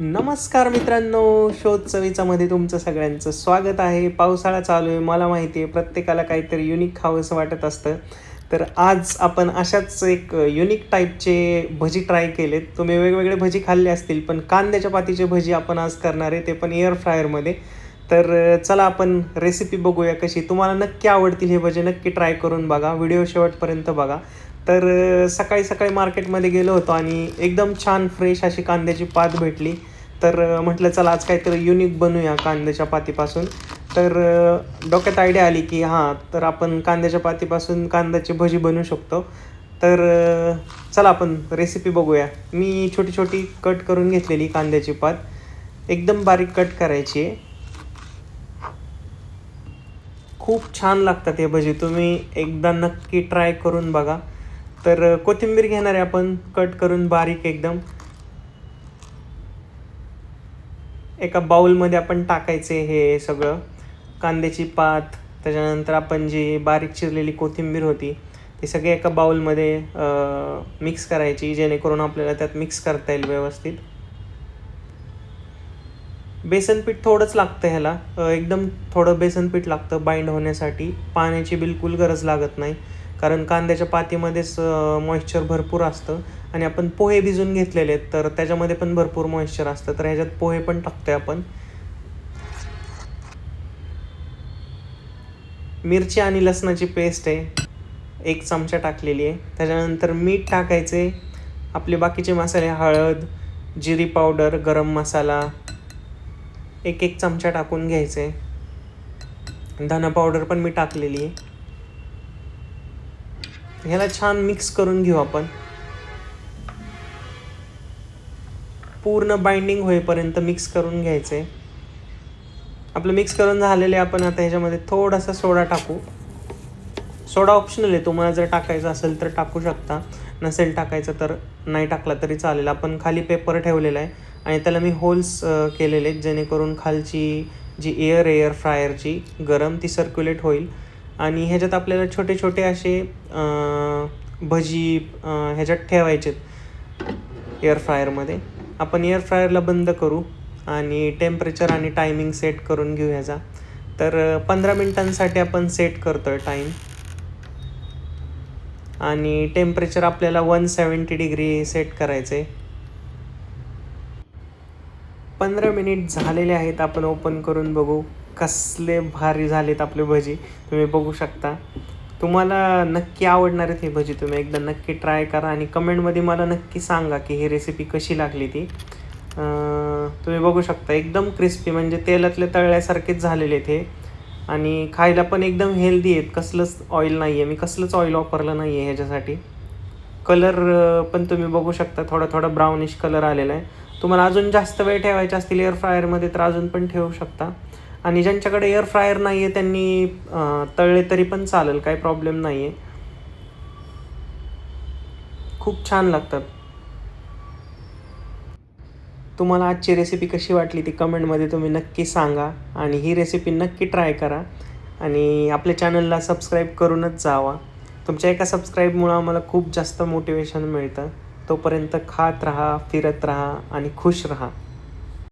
नमस्कार मित्रांनो शोध चवीचामध्ये तुमचं सगळ्यांचं स्वागत आहे. पावसाळा चालू आहे मला माहिती आहे प्रत्येकाला काहीतरी युनिक खावंसं वाटत असतं. तर आज आपण अशाच एक युनिक टाईपचे भजी ट्राय केलेत. तुम्ही वेगवेगळे भजी खाल्ले असतील पण कांद्याच्या पातीचे भजी आपण आज करणार आहे ते पण एअर फ्रायरमध्ये तर चला आपण रेसिपी बघूया कशी. तुम्हाला नक्की आवडतील हे भजी नक्की ट्राय करून बघा. व्हिडिओ शेवटपर्यंत बघा. तर सकाळी सकाळी मार्केटमध्ये गेलो होतो आणि एकदम छान फ्रेश अशी कांद्याची पात भेटली. तर म्हटलं चला आज काहीतरी युनिक बनवूया कांद्याच्या पातीपासून. तर डोक्यात आयडिया आली की हां तर आपण कांद्याच्या पातीपासून कांद्याची भजी बनवू शकतो. तर चला आपण रेसिपी बघूया. मी छोटी छोटी कट करून घेतलेली कांद्याची पात. एकदम बारीक कट करायची आहे. खूप छान लागतात हे भजी. तुम्ही एकदा नक्की ट्राय करून बघा. तर कोथिंबीर घेणार आहे आपण. कट करून बारीक एकदम. एका बाउलमध्ये आपण टाकायचे हे सगळं. कांद्याची पात त्याच्यानंतर आपण जी बारीक चिरलेली कोथिंबीर होती ती सगळी एका बाउलमध्ये मिक्स करायची जेणेकरून आपल्याला त्यात मिक्स करता येईल व्यवस्थित. बेसन पीठ थोडंच लागतं ह्याला. एकदम थोडं बेसन पीठ लागतं बाइंड होण्यासाठी. पाण्याची बिलकुल गरज लागत नाही. कारण कांद्याच्या पातीमध्येच मॉइश्चर भरपूर असतं. आणि आपण पोहे भिजून घेतलेले आहेत तर त्याच्यामध्ये पण भरपूर मॉइश्चर असतं. तर ह्याच्यात पोहे पण टाकतोय आपण. मिरची आणि लसणाची पेस्ट आहे. एक चमचा टाकलेली आहे. त्याच्यानंतर मीठ टाकायचे. आपले बाकीचे मसाले हळद जिरी पावडर गरम मसाला. एक एक चमचा टाकून घ्यायचे. धना पावडर पण मी टाकलेली आहे. ह्याला छान मिक्स करून घेऊ आपण. पूर्ण बाइंडिंग होईपर्यंत मिक्स करून घ्यायचे आपलं मिक्स करून झालेले आपण आता ह्याच्यामध्ये थोडासा सोडा टाकू. सोडा ऑप्शनल आहे तुम्हाला जर टाकायचं असेल तर टाकू शकता. नसेल टाकायचं तर नाही टाकला तरी चालेल. आपण खाली पेपर ठेवलेला आहे आणि त्याला मी होल्स केलेले आहेत जेणेकरून खालची जी एअर एअर फ्रायरची गरम ती सर्क्युलेट होईल. आणि ह्याच्यात आपल्याला छोटे छोटे असे भजी ह्याच्यात ठेवायचे एअर फ्रायरमध्ये आपण एअर फ्रायरला बंद करू आणि टेम्परेचर आणि टायमिंग सेट करून घेऊ ह्याचा. तर पंधरा मिनिटांसाठी आपण सेट करतो आहे टाईम आणि टेम्परेचर आपल्याला वन सेवन्टी डिग्री सेट करायचं आहे पंधरा मिनिट झालेले आहेत आपण ओपन करून बघू. कसले भारी झालेत आपले भजी. तुम्ही बघू शकता. तुम्हाला नक्की आवडणार आहेत हे भजी तुम्ही एकदा नक्की ट्राय करा आणि कमेंटमध्ये मला नक्की सांगा की ही रेसिपी कशी लागली ती. तुम्ही बघू शकता एकदम क्रिस्पी म्हणजे तेलातले तळल्यासारखेच झालेले आहेत हे. आणि खायला पण एकदम हेल्दी आहेत. कसलंच ऑइल नाही आहे मी कसलंच ऑइल वापरलं नाही आहे ह्याच्यासाठी कलर पण तुम्ही बघू शकता थोडा थोडा ब्राउनिश कलर आलेला आहे. तुम्हाला अजून जास्त वेळ ठेवायचे असतील एअर फ्रायरमध्ये तर अजून पण ठेवू शकता. आणि ज्यांच्याकडे एअर फ्रायर नाही आहे त्यांनी तळले तरी पण चालेल काही प्रॉब्लेम नाही आहे खूप छान लागतात. तुम्हाला आजची रेसिपी कशी वाटली ती कमेंटमध्ये तुम्ही नक्की सांगा आणि ही रेसिपी नक्की ट्राय करा आणि आपल्या चॅनलला सबस्क्राईब करूनच जावा. तुमच्या एका सबस्क्राईबमुळं आम्हाला खूप जास्त मोटिवेशन मिळतं. तोपर्यंत खात राहा फिरत राहा आणि खुश राहा.